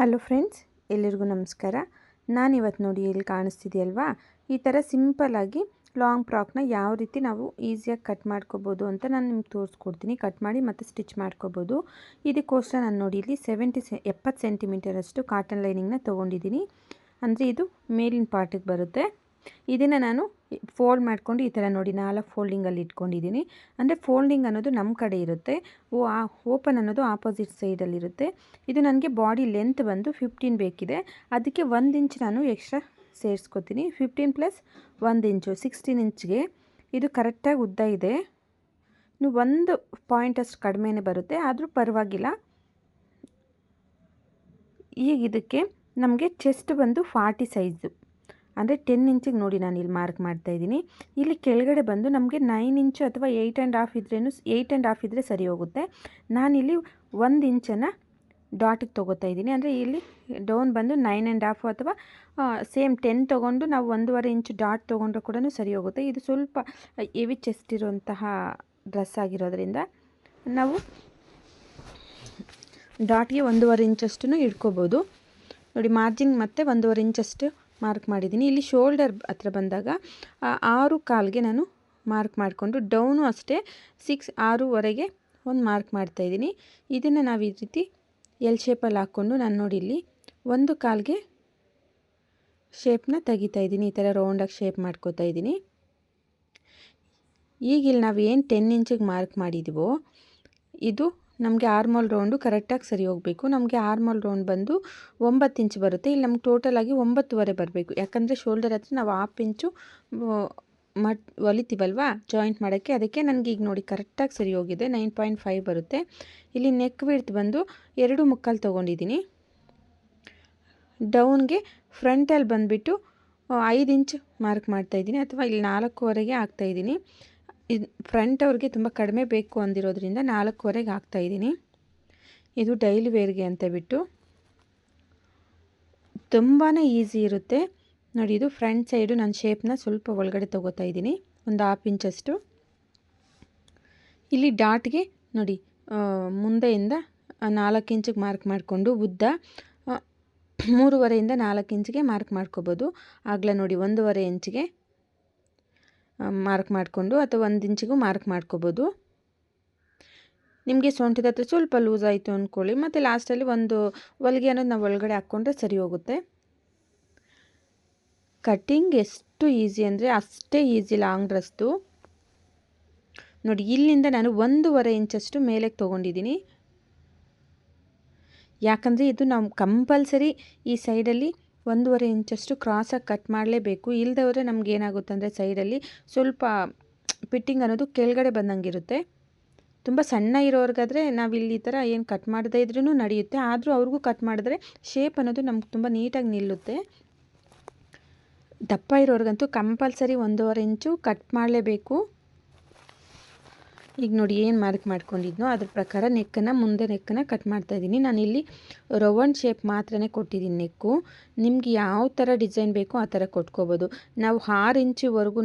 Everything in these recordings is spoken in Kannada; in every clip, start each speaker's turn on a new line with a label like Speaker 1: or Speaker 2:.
Speaker 1: ಹಲೋ ಫ್ರೆಂಡ್ಸ್ ಎಲ್ಲರಿಗೂ ನಮಸ್ಕಾರ. ನಾನಿವತ್ತು ನೋಡಿ ಇಲ್ಲಿ ಕಾಣಿಸ್ತಿದೆಯಲ್ವಾ? ಈ ಥರ ಸಿಂಪಲ್ಲಾಗಿ ಲಾಂಗ್ ಫ್ರಾಕ್ನ ಯಾವ ರೀತಿ ನಾವು ಈಸಿಯಾಗಿ ಕಟ್ ಮಾಡ್ಕೋಬೋದು ಅಂತ ನಾನು ನಿಮ್ಗೆ ತೋರಿಸ್ಕೊಡ್ತೀನಿ. ಕಟ್ ಮಾಡಿ ಮತ್ತು ಸ್ಟಿಚ್ ಮಾಡ್ಕೋಬೋದು. ಇದಕ್ಕೋಸ್ಕರ ನಾನು ನೋಡಿ ಇಲ್ಲಿ ಸೆವೆಂಟಿ ಸೆ, ಎಪ್ಪತ್ತು ಸೆಂಟಿಮೀಟರಷ್ಟು ಕಾಟನ್ ಲೈನಿಂಗ್ನ ತೊಗೊಂಡಿದ್ದೀನಿ. ಅಂದರೆ ಇದು ಮೇಲಿನ ಪಾರ್ಟಿಗೆ ಬರುತ್ತೆ. ಇದನ್ನು ನಾನು ಫೋಲ್ಡ್ ಮಾಡ್ಕೊಂಡು ಈ ಥರ ನೋಡಿ, ನಾಲ್ಕು ಫೋಲ್ಡಿಂಗಲ್ಲಿ ಇಟ್ಕೊಂಡಿದ್ದೀನಿ. ಅಂದರೆ ಫೋಲ್ಡಿಂಗ್ ಅನ್ನೋದು ನಮ್ಮ ಕಡೆ ಇರುತ್ತೆ. ಓ, ಆ ಓಪನ್ ಅನ್ನೋದು ಆಪೋಸಿಟ್ ಸೈಡಲ್ಲಿರುತ್ತೆ ಇದು ನನಗೆ ಬಾಡಿ ಲೆಂತ್ ಬಂದು ಫಿಫ್ಟೀನ್ ಬೇಕಿದೆ. ಅದಕ್ಕೆ ಒಂದು ಇಂಚ್ ನಾನು ಎಕ್ಸ್ಟ್ರಾ ಸೇರಿಸ್ಕೊತೀನಿ. ಫಿಫ್ಟೀನ್ ಪ್ಲಸ್ ಒಂದು ಇಂಚು ಸಿಕ್ಸ್ಟೀನ್ ಇಂಚ್ಗೆ ಇದು ಕರೆಕ್ಟಾಗಿ ಉದ್ದ ಇದೆ. ನೀವು ಒಂದು ಪಾಯಿಂಟ್ ಅಷ್ಟು ಕಡಿಮೆನೇ ಬರುತ್ತೆ. ಆದರೂ ಪರವಾಗಿಲ್ಲ. ಈಗ ಇದಕ್ಕೆ ನಮಗೆ ಚೆಸ್ಟ್ ಬಂದು ಫಾರ್ಟಿ ಸೈಜು ಅಂದರೆ ಟೆನ್ ಇಂಚಿಗೆ ನೋಡಿ ನಾನು ಇಲ್ಲಿ ಮಾರ್ಕ್ ಮಾಡ್ತಾ ಇದ್ದೀನಿ. ಇಲ್ಲಿ ಕೆಳಗಡೆ ಬಂದು ನಮಗೆ ನೈನ್ ಇಂಚು ಅಥವಾ ಏಯ್ಟ್ ಆ್ಯಂಡ್ ಹಾಫ್ ಇದ್ರೇನು ಏಯ್ಟ್ ಆ್ಯಂಡ್ ಹಾಫ್ ಇದ್ದರೆ ಸರಿ ಹೋಗುತ್ತೆ. ನಾನಿಲ್ಲಿ ಒಂದು ಇಂಚನ್ನು ಡಾಟಿಗೆ ತೊಗೋತಾ ಇದ್ದೀನಿ. ಅಂದರೆ ಇಲ್ಲಿ ಡೌನ್ ಬಂದು ನೈನ್ ಆ್ಯಂಡ್ ಹಾಫು ಅಥವಾ ಸೇಮ್ ಟೆನ್ ತೊಗೊಂಡು ನಾವು ಒಂದೂವರೆ ಇಂಚು ಡಾಟ್ ತೊಗೊಂಡ್ರೆ ಕೂಡ ಸರಿ ಹೋಗುತ್ತೆ. ಇದು ಸ್ವಲ್ಪ ಎವಿ ಚೆಸ್ಟ್ ಇರುವಂತಹ ಡ್ರೆಸ್ ಆಗಿರೋದ್ರಿಂದ ನಾವು ಡಾಟ್ಗೆ ಒಂದೂವರೆ ಇಂಚಷ್ಟು ಇಟ್ಕೋಬೋದು. ನೋಡಿ ಮಾರ್ಜಿನ್ ಮತ್ತು ಒಂದೂವರೆ ಇಂಚಷ್ಟು ಮಾರ್ಕ್ ಮಾಡಿದ್ದೀನಿ. ಇಲ್ಲಿ ಶೋಲ್ಡರ್ ಹತ್ರ ಬಂದಾಗ ಆರು ಕಾಲ್ಗೆ ನಾನು ಮಾರ್ಕ್ ಮಾಡಿಕೊಂಡು ಡೌನು ಅಷ್ಟೇ ಸಿಕ್ಸ್ ಆರೂವರೆಗೆ ಒಂದು ಮಾರ್ಕ್ ಮಾಡ್ತಾಯಿದ್ದೀನಿ ಇದನ್ನು ನಾವು ಈ ರೀತಿ ಎಲ್ ಶೇಪಲ್ಲಿ ಹಾಕ್ಕೊಂಡು ನಾನು ನೋಡಿ ಇಲ್ಲಿ ಒಂದು ಕಾಲ್ಗೆ ಶೇಪ್ನ ತೆಗಿತಾ ಇದ್ದೀನಿ. ಈ ಥರ ರೌಂಡಾಗಿ ಶೇಪ್ ಮಾಡ್ಕೋತಾ ಇದ್ದೀನಿ. ಈಗ ಇಲ್ಲಿ ನಾವು ಏನು ಟೆನ್ ಇಂಚಿಗೆ ಮಾರ್ಕ್ ಮಾಡಿದ್ದೀವೋ ಇದು ನಮಗೆ ಆರ್ಮೋಲ್ ರೌಂಡು ಕರೆಕ್ಟಾಗಿ ಸರಿ ಹೋಗಬೇಕು. ನಮಗೆ ಆರ್ಮೋಲ್ ರೌಂಡ್ ಬಂದು ಒಂಬತ್ತು ಇಂಚ್ ಬರುತ್ತೆ. ಇಲ್ಲಿ ನಮ್ಗೆ ಟೋಟಲಾಗಿ ಒಂಬತ್ತುವರೆ ಬರಬೇಕು. ಯಾಕಂದರೆ ಶೋಲ್ಡರ್ ಹತ್ರ ನಾವು ಹಾಫ್ ಇಂಚು ಮಟ್ ಹೊಲಿತೀವಲ್ವಾ ಜಾಯಿಂಟ್ ಮಾಡೋಕ್ಕೆ. ಅದಕ್ಕೆ ನನಗೆ ಈಗ ನೋಡಿ ಕರೆಕ್ಟಾಗಿ ಸರಿ ಹೋಗಿದೆ. ನೈನ್ ಪಾಯಿಂಟ್ ಫೈವ್ ಬರುತ್ತೆ. ಇಲ್ಲಿ ನೆಕ್ ವಿಡ್ತ್ ಬಂದು ಎರಡು ಮುಕ್ಕಾಲು ತೊಗೊಂಡಿದ್ದೀನಿ ಡೌನ್ಗೆ ಫ್ರಂಟಲ್ಲಿ ಬಂದುಬಿಟ್ಟು, ಐದು ಇಂಚ್ ಮಾರ್ಕ್ ಮಾಡ್ತಾಯಿದ್ದೀನಿ ಅಥವಾ ಇಲ್ಲಿ ನಾಲ್ಕೂವರೆಗೆ ಹಾಕ್ತಾಯಿದ್ದೀನಿ ಇದು ಫ್ರಂಟ್ ಅವ್ರಿಗೆ ತುಂಬ ಕಡಿಮೆ ಬೇಕು ಅಂದಿರೋದ್ರಿಂದ ನಾಲ್ಕೂವರೆಗೆ ಹಾಕ್ತಾಯಿದ್ದೀನಿ ಇದು ಡೈಲಿ ವೇರ್ಗೆ ಅಂತ ಬಿಟ್ಟು. ತುಂಬಾ ಈಸಿ ಇರುತ್ತೆ. ನೋಡಿ, ಇದು ಫ್ರಂಟ್ ಸೈಡು ನಾನು ಶೇಪ್ನ ಸ್ವಲ್ಪ ಒಳಗಡೆ ತೊಗೋತಾ ಇದ್ದೀನಿ. ಒಂದು ಹಾಫ್ ಇಂಚಷ್ಟು ಇಲ್ಲಿ ಡಾಟ್ಗೆ ನೋಡಿ ಮುಂದೆಯಿಂದ ನಾಲ್ಕು ಇಂಚಿಗೆ ಮಾರ್ಕ್ ಮಾಡಿಕೊಂಡು ಉದ್ದ ಮೂರುವರೆಯಿಂದ ನಾಲ್ಕು ಇಂಚಿಗೆ ಮಾರ್ಕ್ ಮಾಡ್ಕೋಬೋದು. ಆಗಲೇ ನೋಡಿ, ಒಂದೂವರೆ ಇಂಚಿಗೆ ಮಾರ್ಕ್ ಮಾಡಿಕೊಂಡು ಅಥವಾ ಒಂದು ಇಂಚಿಗೂ ಮಾರ್ಕ್ ಮಾಡ್ಕೋಬೋದು. ನಿಮಗೆ ಸೊಂಟದ ಹತ್ರ ಸ್ವಲ್ಪ ಲೂಸ್ ಆಯಿತು ಅಂದ್ಕೊಳ್ಳಿ ಮತ್ತು ಲಾಸ್ಟಲ್ಲಿ ಒಂದು ಹೊಲಿಗೆ ಅನ್ನೋದು ನಾವು ಒಳಗಡೆ ಹಾಕ್ಕೊಂಡ್ರೆ ಸರಿ ಹೋಗುತ್ತೆ. ಕಟ್ಟಿಂಗ್ ಎಷ್ಟು ಈಸಿ ಅಂದರೆ ಅಷ್ಟೇ ಈಸಿ ಲಾಂಗ್ ಡ್ರೆಸ್ದು ನೋಡಿ, ಇಲ್ಲಿಂದ ನಾನು ಒಂದೂವರೆ ಇಂಚಷ್ಟು ಮೇಲೆ ತೊಗೊಂಡಿದ್ದೀನಿ. ಯಾಕಂದರೆ ಇದು ನಾವು ಕಂಪಲ್ಸರಿ ಈ ಸೈಡಲ್ಲಿ ಒಂದೂವರೆ ಇಂಚಷ್ಟು ಕ್ರಾಸಾಗಿ ಕಟ್ ಮಾಡಲೇಬೇಕು. ಇಲ್ಲದವ್ರೆ ನಮ್ಗೆ ಏನಾಗುತ್ತೆ ಅಂದರೆ ಸೈಡಲ್ಲಿ ಸ್ವಲ್ಪ ಫಿಟ್ಟಿಂಗ್ ಅನ್ನೋದು ಕೆಳಗಡೆ ಬಂದಂಗಿರುತ್ತೆ. ತುಂಬ ಸಣ್ಣ ಇರೋರ್ಗಾದರೆ ನಾವು ಇಲ್ಲಿ ಈ ಥರ ಏನು ಕಟ್ ಮಾಡದೇ ಇದ್ರೂ ನಡೆಯುತ್ತೆ. ಆದರೂ ಅವ್ರಿಗೂ ಕಟ್ ಮಾಡಿದ್ರೆ ಶೇಪ್ ಅನ್ನೋದು ನಮ್ಗೆ ತುಂಬ ನೀಟಾಗಿ ನಿಲ್ಲುತ್ತೆ. ದಪ್ಪ ಇರೋರ್ಗಂತೂ ಕಂಪಲ್ಸರಿ ಒಂದೂವರೆ ಇಂಚು ಕಟ್ ಮಾಡಲೇಬೇಕು. ಈಗ ನೋಡಿ ಏನು ಮಾರ್ಕ್ ಮಾಡ್ಕೊಂಡಿದ್ನೋ ಅದ್ರ ಪ್ರಕಾರ ನೆಕ್ಕನ್ನು ಮುಂದೆ ನೆಕ್ಕನ್ನು ಕಟ್ ಮಾಡ್ತಾಯಿದ್ದೀನಿ ನಾನಿಲ್ಲಿ ರೌಂಡ್ ಶೇಪ್ ಮಾತ್ರನೇ ಕೊಟ್ಟಿದ್ದೀನಿ ನೆಕ್ಕು ನಿಮ್ಗೆ ಯಾವ ಥರ ಡಿಸೈನ್ ಬೇಕೋ ಆ ಥರ ಕೊಟ್ಕೋಬೋದು. ನಾವು ಆರು ಇಂಚಿವರೆಗೂ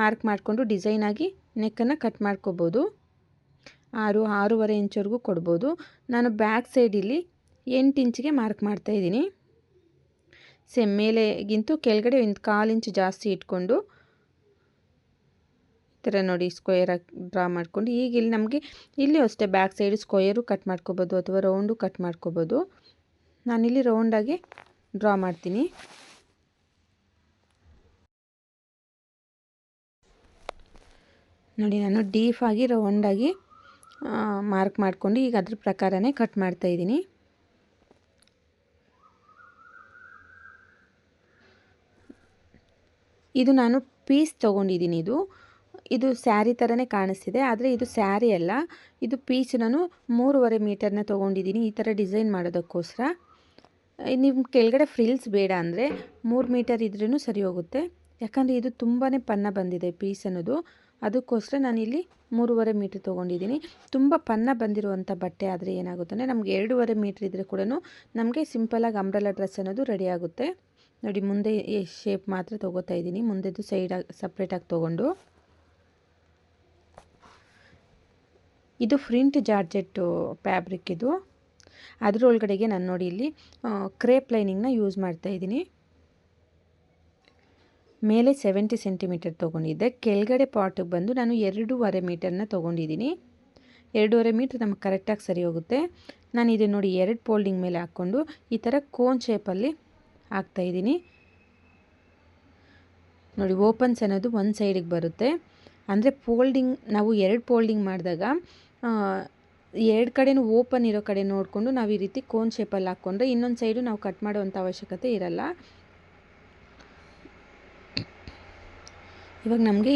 Speaker 1: ಮಾರ್ಕ್ ಮಾಡಿಕೊಂಡು ಡಿಸೈನಾಗಿ ನೆಕ್ಕನ್ನು ಕಟ್ ಮಾಡ್ಕೋಬೋದು. ಆರು, ಆರೂವರೆ ಇಂಚ್ವರೆಗೂ ಕೊಡ್ಬೋದು. ನಾನು ಬ್ಯಾಕ್ ಸೈಡಲ್ಲಿ ಎಂಟು ಇಂಚಿಗೆ ಮಾರ್ಕ್ ಮಾಡ್ತಾಯಿದ್ದೀನಿ ಸೇಮ್ ಮೇಲೆಗಿಂತೂ ಕೆಳಗಡೆ ಒಂದು ಕಾಲು ಇಂಚು ಜಾಸ್ತಿ ಇಟ್ಕೊಂಡು ಥರ ನೋಡಿ ಸ್ಕ್ವೇರಾಗಿ ಡ್ರಾ ಮಾಡ್ಕೊಂಡು, ಈಗ ಇಲ್ಲಿ ನಮಗೆ ಇಲ್ಲಿ ಅಷ್ಟೇ ಬ್ಯಾಕ್ ಸೈಡ್ ಸ್ಕ್ವೇರು ಕಟ್ ಮಾಡ್ಕೋಬೋದು ಅಥವಾ ರೌಂಡು ಕಟ್ ಮಾಡ್ಕೋಬೋದು. ನಾನಿಲ್ಲಿ ರೌಂಡಾಗಿ ಡ್ರಾ ಮಾಡ್ತೀನಿ. ನೋಡಿ ನಾನು ಡೀಫಾಗಿ ರೌಂಡಾಗಿ ಮಾರ್ಕ್ ಮಾಡ್ಕೊಂಡು ಈಗ ಅದ್ರ ಪ್ರಕಾರನೇ ಕಟ್ ಮಾಡ್ತಾಯಿದ್ದೀನಿ ಇದು ನಾನು ಪೀಸ್ ತೊಗೊಂಡಿದ್ದೀನಿ ಇದು. ಇದು ಸ್ಯಾರಿ ಥರನೇ ಕಾಣಿಸ್ತಿದೆ, ಆದರೆ ಇದು ಸ್ಯಾರಿ ಅಲ್ಲ. ಇದು ಪೀಸ್ ನಾನು ಮೂರುವರೆ ಮೀಟರ್ನ ತೊಗೊಂಡಿದ್ದೀನಿ ಈ ಥರ ಡಿಸೈನ್ ಮಾಡೋದಕ್ಕೋಸ್ಕರ. ನಿಮ್ಮ ಕೆಳಗಡೆ ಫ್ರಿಲ್ಸ್ ಬೇಡ ಅಂದರೆ ಮೂರು ಮೀಟರ್ ಇದ್ರೂ ಸರಿ ಹೋಗುತ್ತೆ. ಯಾಕಂದರೆ ಇದು ತುಂಬಾ ಪನ್ನ ಬಂದಿದೆ ಪೀಸ್ ಅನ್ನೋದು. ಅದಕ್ಕೋಸ್ಕರ ನಾನಿಲ್ಲಿ ಮೂರುವರೆ ಮೀಟ್ರ್ ತೊಗೊಂಡಿದ್ದೀನಿ. ತುಂಬ ಪನ್ನ ಬಂದಿರುವಂಥ ಬಟ್ಟೆ ಆದರೆ ಏನಾಗುತ್ತೆ ಅಂದರೆ ನಮಗೆ ಎರಡೂವರೆ ಮೀಟ್ರ್ ಇದ್ದರೆ ಕೂಡ ನಮಗೆ ಸಿಂಪಲಾಗಿ ಅಂಬ್ರೆಲಾ ಡ್ರೆಸ್ ಅನ್ನೋದು ರೆಡಿ ಆಗುತ್ತೆ. ನೋಡಿ, ಮುಂದೆ ಶೇಪ್ ಮಾತ್ರ ತೊಗೋತಾ ಇದ್ದೀನಿ. ಮುಂದೆದು ಸೈಡಾಗಿ ಸಪ್ರೇಟಾಗಿ ತೊಗೊಂಡು. ಇದು ಫ್ರಿಂಟ್ ಜಾರ್ಜೆಟ್ಟು ಫ್ಯಾಬ್ರಿಕ್ ಇದು. ಅದರೊಳಗಡೆಗೆ ನಾನು ನೋಡಿ ಇಲ್ಲಿ ಕ್ರೇಪ್ ಲೈನಿಂಗ್ನ ಯೂಸ್ ಮಾಡ್ತಾ ಇದ್ದೀನಿ. ಮೇಲೆ ಸೆವೆಂಟಿ ಸೆಂಟಿಮೀಟರ್ ತೊಗೊಂಡಿದ್ದೆ. ಕೆಳಗಡೆ ಪಾಟಿಗೆ ಬಂದು ನಾನು ಎರಡೂವರೆ ಮೀಟರ್ನ ತೊಗೊಂಡಿದ್ದೀನಿ. ಎರಡೂವರೆ ಮೀಟ್ರ್ ನಮಗೆ ಕರೆಕ್ಟಾಗಿ ಸರಿ ಹೋಗುತ್ತೆ. ನಾನು ಇದನ್ನು ನೋಡಿ ಎರಡು ಫೋಲ್ಡಿಂಗ್ ಮೇಲೆ ಹಾಕ್ಕೊಂಡು ಈ ಥರ ಕೋನ್ ಶೇಪಲ್ಲಿ ಹಾಕ್ತಾಯಿದ್ದೀನಿ ನೋಡಿ ಓಪನ್ಸ್ ಅನ್ನೋದು ಒಂದು ಸೈಡಿಗೆ ಬರುತ್ತೆ. ಅಂದರೆ ಫೋಲ್ಡಿಂಗ್, ನಾವು ಎರಡು ಫೋಲ್ಡಿಂಗ್ ಮಾಡಿದಾಗ ಎರಡು ಕಡೆನೂ ಓಪನ್ ಇರೋ ಕಡೆ ನೋಡಿಕೊಂಡು ನಾವು ಈ ರೀತಿ ಕೋನ್ ಶೇಪಲ್ಲಿ ಹಾಕ್ಕೊಂಡ್ರೆ ಇನ್ನೊಂದು ಸೈಡು ನಾವು ಕಟ್ ಮಾಡುವಂಥ ಅವಶ್ಯಕತೆ ಇರಲ್ಲ. ಇವಾಗ ನಮಗೆ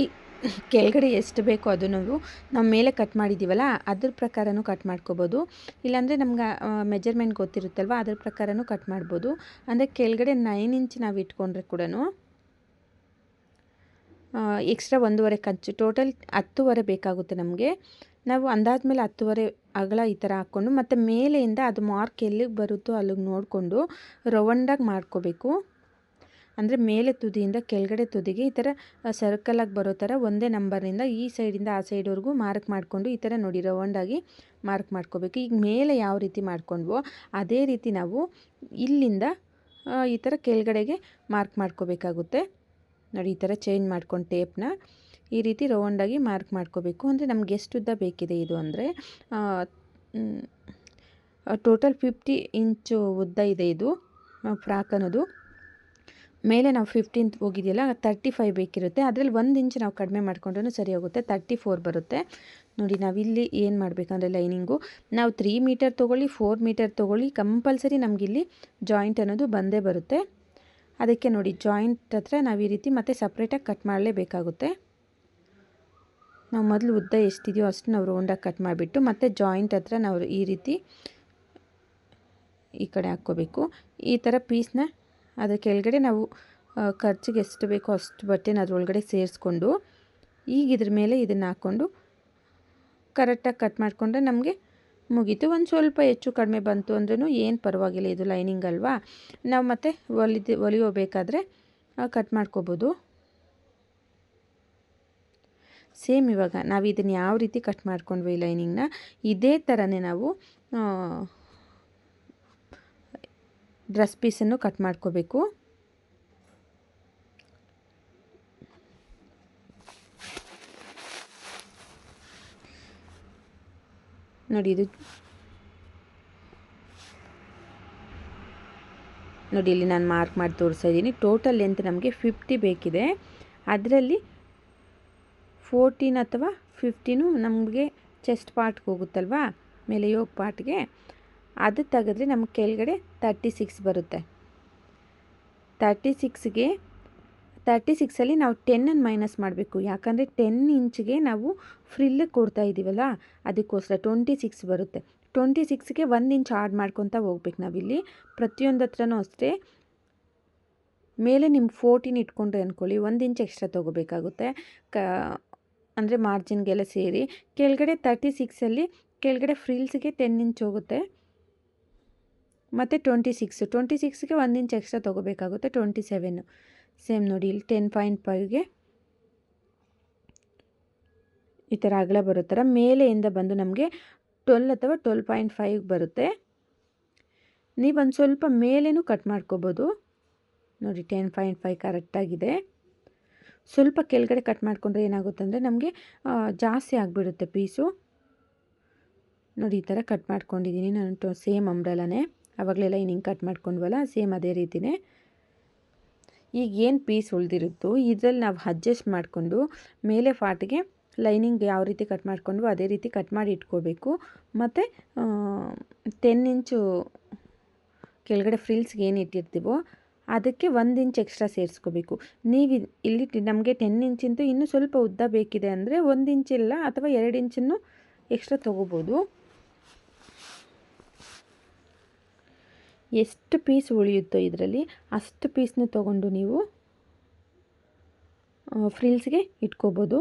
Speaker 1: ಕೆಳಗಡೆ ಎಷ್ಟು ಬೇಕೋ ಅದು ನಾವು ನಾವು ಮೇಲೆ ಕಟ್ ಮಾಡಿದ್ದೀವಲ್ಲ ಅದ್ರ ಪ್ರಕಾರನೂ ಕಟ್ ಮಾಡ್ಕೋಬೋದು. ಇಲ್ಲಾಂದರೆ ನಮ್ಗೆ ಮೆಜರ್ಮೆಂಟ್ ಗೊತ್ತಿರುತ್ತಲ್ವ, ಅದ್ರ ಪ್ರಕಾರನೂ ಕಟ್ ಮಾಡ್ಬೋದು. ಅಂದರೆ ಕೆಳಗಡೆ ನೈನ್ ಇಂಚ್ ನಾವು ಇಟ್ಕೊಂಡ್ರೆ ಕೂಡ ಎಕ್ಸ್ಟ್ರಾ ಒಂದೂವರೆ ಖರ್ಚು ಟೋಟಲ್ ಹತ್ತುವರೆ ಬೇಕಾಗುತ್ತೆ ನಮಗೆ. ನಾವು ಅಂದಾಜ ಮೇಲೆ ಹತ್ತುವರೆ ಅಗಲ ಈ ಥರ ಹಾಕ್ಕೊಂಡು, ಮತ್ತು ಮೇಲೆಯಿಂದ ಅದು ಮಾರ್ಕ್ ಎಲ್ಲಿಗೆ ಬರುತ್ತೋ ಅಲ್ಲಿಗೆ ನೋಡಿಕೊಂಡು ರೌಂಡಾಗಿ ಮಾಡ್ಕೋಬೇಕು. ಅಂದರೆ ಮೇಲೆ ತುದಿಯಿಂದ ಕೆಳಗಡೆ ತುದಿಗೆ ಈ ಥರ ಸರ್ಕಲಾಗಿ ಬರೋ ಥರ ಒಂದೇ ನಂಬರ್ನಿಂದ ಈ ಸೈಡಿಂದ ಆ ಸೈಡ್ವರೆಗೂ ಮಾರ್ಕ್ ಮಾಡಿಕೊಂಡು ಈ ಥರ ನೋಡಿ ರೌಂಡಾಗಿ ಮಾರ್ಕ್ ಮಾಡ್ಕೋಬೇಕು. ಈಗ ಮೇಲೆ ಯಾವ ರೀತಿ ಮಾಡ್ಕೊಂಡ್ವೋ ಅದೇ ರೀತಿ ನಾವು ಇಲ್ಲಿಂದ ಈ ಥರ ಕೆಳಗಡೆಗೆ ಮಾರ್ಕ್ ಮಾಡ್ಕೋಬೇಕಾಗುತ್ತೆ. ನೋಡಿ ಈ ಥರ ಚೇಂಜ್ ಮಾಡ್ಕೊಂಡು ಟೇಪ್ನ ಈ ರೀತಿ ರೌಂಡಾಗಿ ಮಾರ್ಕ್ ಮಾಡ್ಕೋಬೇಕು. ಅಂದರೆ ನಮ್ಗೆ ಎಷ್ಟು ಉದ್ದ ಬೇಕಿದೆ ಇದು ಅಂದರೆ ಟೋಟಲ್ ಫಿಫ್ಟಿ ಇಂಚು ಉದ್ದ ಇದೆ ಇದು ಫ್ರಾಕ್ ಅನ್ನೋದು. ಮೇಲೆ ನಾವು ಫಿಫ್ಟೀನ್ತ್ ಹೋಗಿದೆಯಲ್ಲ, ತರ್ಟಿ ಫೈವ್ ಬೇಕಿರುತ್ತೆ. ಅದರಲ್ಲಿ ಒಂದು ಇಂಚ್ ನಾವು ಕಡಿಮೆ ಮಾಡ್ಕೊಂಡ್ರೂ ಸರಿ ಹೋಗುತ್ತೆ. ತರ್ಟಿ ಫೋರ್ ಬರುತ್ತೆ. ನೋಡಿ ನಾವಿಲ್ಲಿ ಏನು ಮಾಡಬೇಕಂದ್ರೆ ಲೈನಿಂಗು. ನಾವು ತ್ರೀ ಮೀಟರ್ ತೊಗೊಳ್ಳಿ ಫೋರ್ ಮೀಟರ್ ತೊಗೊಳ್ಳಿ, ಕಂಪಲ್ಸರಿ ನಮಗಿಲ್ಲಿ ಜಾಯಿಂಟ್ ಅನ್ನೋದು ಬಂದೇ ಬರುತ್ತೆ. ಅದಕ್ಕೆ ನೋಡಿ ಜಾಯಿಂಟ್ ಹತ್ರ ನಾವು ಈ ರೀತಿ ಮತ್ತೆ ಸಪ್ರೇಟಾಗಿ ಕಟ್ ಮಾಡಲೇಬೇಕಾಗುತ್ತೆ. ನಾವು ಮೊದಲು ಉದ್ದ ಎಷ್ಟಿದೆಯೋ ಅಷ್ಟು ನಾವು ರೌಂಡಾಗಿ ಕಟ್ ಮಾಡಿಬಿಟ್ಟು ಮತ್ತು ಜಾಯಿಂಟ್ ಹತ್ರ ನಾವು ಈ ರೀತಿ ಈ ಕಡೆ ಹಾಕ್ಕೋಬೇಕು. ಈ ಥರ ಪೀಸ್ನ ಅದರ ಕೆಳಗಡೆ ನಾವು ಖರ್ಚಿಗೆ ಎಷ್ಟು ಬೇಕೋ ಅಷ್ಟು ಬಟ್ಟೆನ ಅದರೊಳಗಡೆ ಸೇರಿಸ್ಕೊಂಡು ಈಗ ಇದ್ರ ಮೇಲೆ ಇದನ್ನು ಹಾಕ್ಕೊಂಡು ಕರೆಕ್ಟಾಗಿ ಕಟ್ ಮಾಡಿಕೊಂಡ್ರೆ ನಮಗೆ ಮುಗೀತು. ಒಂದು ಸ್ವಲ್ಪ ಹೆಚ್ಚು ಕಡಿಮೆ ಬಂತು ಅಂದ್ರೂ ಏನು ಪರವಾಗಿಲ್ಲ. ಇದು ಲೈನಿಂಗ್ ಅಲ್ವಾ? ನಾವು ಮತ್ತೆ ಹೊಲಿದು ಹೊಲಿಯೋಬೇಕಾದ್ರೆ ಕಟ್ ಮಾಡ್ಕೋಬೋದು. ಸೇಮ್ ಇವಾಗ ನಾವು ಇದನ್ನು ಯಾವ ರೀತಿ ಕಟ್ ಮಾಡ್ಕೊಂಡ್ವಿ ಲೈನಿಂಗ್ನ ಇದೇ ಥರನೇ ನಾವು ಡ್ರೆಸ್ ಪೀಸನ್ನು ಕಟ್ ಮಾಡ್ಕೋಬೇಕು. ನೋಡಿ ಇದು, ನೋಡಿ ಇಲ್ಲಿ ನಾನು ಮಾರ್ಕ್ ಮಾಡಿ ತೋರಿಸ್ತಾ ಇದ್ದೀನಿ. ಟೋಟಲ್ ಲೆಂತ್ ನಮಗೆ ಫಿಫ್ಟಿ ಬೇಕಿದೆ. ಅದರಲ್ಲಿ ಫೋರ್ಟೀನ್ ಅಥವಾ ಫಿಫ್ಟೀನು ನಮಗೆ ಚೆಸ್ಟ್ ಪಾರ್ಟ್ಗೆ ಹೋಗುತ್ತಲ್ವಾ? ಮೇಲೆ ಯೋಗ ಪಾರ್ಟ್ಗೆ ಅದು ತೆಗೆದ್ರೆ ನಮಗೆ ಕೆಳಗಡೆ ತರ್ಟಿ ಸಿಕ್ಸ್ ಬರುತ್ತೆ. ತರ್ಟಿ ಸಿಕ್ಸ್ಗೆ ತರ್ಟಿ ಸಿಕ್ಸಲ್ಲಿ ನಾವು ಟೆನ್ನನ್ನು ಮೈನಸ್ ಮಾಡಬೇಕು. ಯಾಕಂದರೆ ಟೆನ್ ಇಂಚ್ಗೆ ನಾವು ಫ್ರಿಲ್ ಕೊಡ್ತಾ ಇದ್ದೀವಲ್ಲ ಅದಕ್ಕೋಸ್ಕರ ಟ್ವೆಂಟಿ ಸಿಕ್ಸ್ ಬರುತ್ತೆ. ಟ್ವೆಂಟಿ ಸಿಕ್ಸ್ಗೆ ಒಂದು ಇಂಚ್ ಆಡ್ ಮಾಡ್ಕೊತ ಹೋಗ್ಬೇಕು ನಾವಿಲ್ಲಿ. ಪ್ರತಿಯೊಂದು ಹತ್ರನೂ ಅಷ್ಟೇ. ಮೇಲೆ ನಿಮ್ಮ ಫೋರ್ಟೀನ್ ಇಟ್ಕೊಂಡ್ರೆ ಅಂದ್ಕೊಳ್ಳಿ ಒಂದು ಇಂಚ್ ಎಕ್ಸ್ಟ್ರಾ ತೊಗೋಬೇಕಾಗುತ್ತೆ. ಕ ಅಂದರೆ ಮಾರ್ಜಿನ್ಗೆಲ್ಲ ಸೇರಿ, ಕೆಳಗಡೆ ತರ್ಟಿ ಸಿಕ್ಸಲ್ಲಿ ಕೆಳಗಡೆ ಫ್ರಿಲ್ಸ್ಗೆ ಟೆನ್ ಇಂಚ್ ಹೋಗುತ್ತೆ. ಮತ್ತು ಟ್ವೆಂಟಿ ಸಿಕ್ಸ್ ಟ್ವೆಂಟಿ ಸಿಕ್ಸ್ಗೆ ಒಂದು ಇಂಚ್ ಎಕ್ಸ್ಟ್ರಾ ತೊಗೋಬೇಕಾಗುತ್ತೆ ಟ್ವೆಂಟಿ ಸೆವೆನು ಸೇಮ್ ನೋಡಿ, ಇಲ್ಲಿ ಟೆನ್ ಪಾಯಿಂಟ್ ಫೈವ್ಗೆ ಈ ಥರ ಅಗಲ ಬರೋ ಥರ ಮೇಲೆಯಿಂದ ಬಂದು ನಮಗೆ ಟ್ವೆಲ್ ಅಥವಾ ಟ್ವೆಲ್ ಪಾಯಿಂಟ್ ಫೈವ್ಗೆ ಬರುತ್ತೆ. ನೀವು ಒಂದು ಸ್ವಲ್ಪ ಮೇಲೇನೂ ಕಟ್ ಮಾಡ್ಕೋಬೋದು. ನೋಡಿ ಟೆನ್ ಪಾಯಿಂಟ್ ಫೈವ್ ಕರೆಕ್ಟಾಗಿದೆ ಸ್ವಲ್ಪ ಕೆಳಗಡೆ ಕಟ್ ಮಾಡಿಕೊಂಡ್ರೆ ಏನಾಗುತ್ತೆ ಅಂದರೆ ನಮಗೆ ಜಾಸ್ತಿ ಆಗಿಬಿಡುತ್ತೆ ಪೀಸು. ನೋಡಿ, ಈ ಥರ ಕಟ್ ಮಾಡ್ಕೊಂಡಿದ್ದೀನಿ ನಾನು ಸೇಮ್ ಅವಾಗಲೆಲ್ಲ ಆವಾಗಲೆಲ್ಲ ಹಿಂಗೆ ಕಟ್ ಮಾಡ್ಕೊಂಡ್ವಲ್ಲ ಸೇಮ್ ಅದೇ ರೀತಿಯೇ ಈಗ ಏನು ಪೀಸ್ ಉಳಿದಿರುತ್ತೋ, ಇದರಲ್ಲಿ ನಾವು ಅಡ್ಜಸ್ಟ್ ಮಾಡಿಕೊಂಡು ಮೇಲೆ ಫಾಟಿಗೆ ಲೈನಿಂಗ್ ಯಾವ ರೀತಿ ಕಟ್ ಮಾಡ್ಕೊಂಡ್ವೋ ಅದೇ ರೀತಿ ಕಟ್ ಮಾಡಿ ಇಟ್ಕೋಬೇಕು. ಮತ್ತು ಟೆನ್ ಇಂಚು ಕೆಳಗಡೆ ಫ್ರಿಲ್ಸ್ಗೆ ಏನು ಇಟ್ಟಿರ್ತೀವೋ ಅದಕ್ಕೆ ಒಂದು ಇಂಚ್ ಎಕ್ಸ್ಟ್ರಾ ಸೇರಿಸ್ಕೋಬೇಕು. ನೀವು ಇಲ್ಲಿ ನಮಗೆ ಟೆನ್ ಇಂಚಿಂದು ಇನ್ನೂ ಸ್ವಲ್ಪ ಉದ್ದ ಬೇಕಿದೆ ಅಂದರೆ ಒಂದು ಇಲ್ಲ ಅಥವಾ ಎರಡು ಇಂಚನ್ನು ಎಕ್ಸ್ಟ್ರಾ ತೊಗೋಬೋದು. ಎಷ್ಟು ಪೀಸ್ ಉಳಿಯುತ್ತೋ ಇದರಲ್ಲಿ ಅಷ್ಟು ಪೀಸ್ನ ತೊಗೊಂಡು ನೀವು ಫ್ರಿಲ್ಸ್ಗೆ ಇಟ್ಕೋಬೋದು.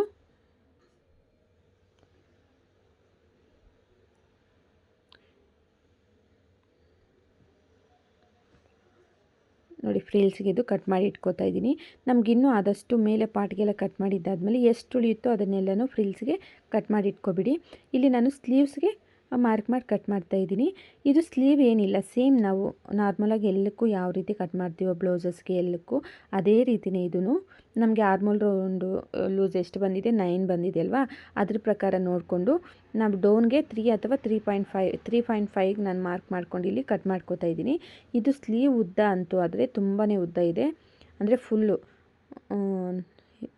Speaker 1: ನೋಡಿ ಫ್ರಿಲ್ಸ್ಗೆದು ಕಟ್ ಮಾಡಿ ಇಟ್ಕೋತಾ ಇದ್ದೀನಿ. ನಮಗಿನ್ನೂ ಆದಷ್ಟು ಮೇಲೆ ಪಾಟ್ಗೆಲ್ಲ ಕಟ್ ಮಾಡಿದ್ದಾದಮೇಲೆ ಎಷ್ಟು ಉಳಿಯುತ್ತೋ ಅದನ್ನೆಲ್ಲನೂ ಫ್ರಿಲ್ಸ್ಗೆ ಕಟ್ ಮಾಡಿ ಇಟ್ಕೊಬಿಡಿ. ಇಲ್ಲಿ ನಾನು ಸ್ಲೀವ್ಸ್ಗೆ ಮಾರ್ಕ್ ಮಾಡಿ ಕಟ್ ಮಾಡ್ತಾ ಇದ್ದೀನಿ. ಇದು ಸ್ಲೀವ್ ಏನಿಲ್ಲ ಸೇಮ್ ನಾವು ನಾರ್ಮಲಾಗಿ ಎಲ್ಲಕ್ಕೂ ಯಾವ ರೀತಿ ಕಟ್ ಮಾಡ್ತೀವೋ ಬ್ಲೌಸಸ್ಗೆ ಎಲ್ಲಕ್ಕೂ ಅದೇ ರೀತಿಯೇ ಇದೂ ನಮಗೆ ಆರ್ಮೋಲ್ ರೌಂಡು ಲೂಸ್ ಎಷ್ಟು ಬಂದಿದೆ? ನೈನ್ ಬಂದಿದೆ ಅಲ್ವಾ? ಅದ್ರ ಪ್ರಕಾರ ನೋಡಿಕೊಂಡು ನಾವು ಡೌನ್ಗೆ ತ್ರೀ ಅಥವಾ three point five three point ಫೈವ್ಗೆ ನಾನು ಮಾರ್ಕ್ ಮಾಡ್ಕೊಂಡು ಇಲ್ಲಿ ಕಟ್ ಮಾಡ್ಕೋತಾ ಇದ್ದೀನಿ. ಇದು ಸ್ಲೀವ್ ಉದ್ದ ಅಂತೂ ಆದರೆ ತುಂಬಾ ಉದ್ದ ಇದೆ. ಅಂದರೆ ಫುಲ್ಲು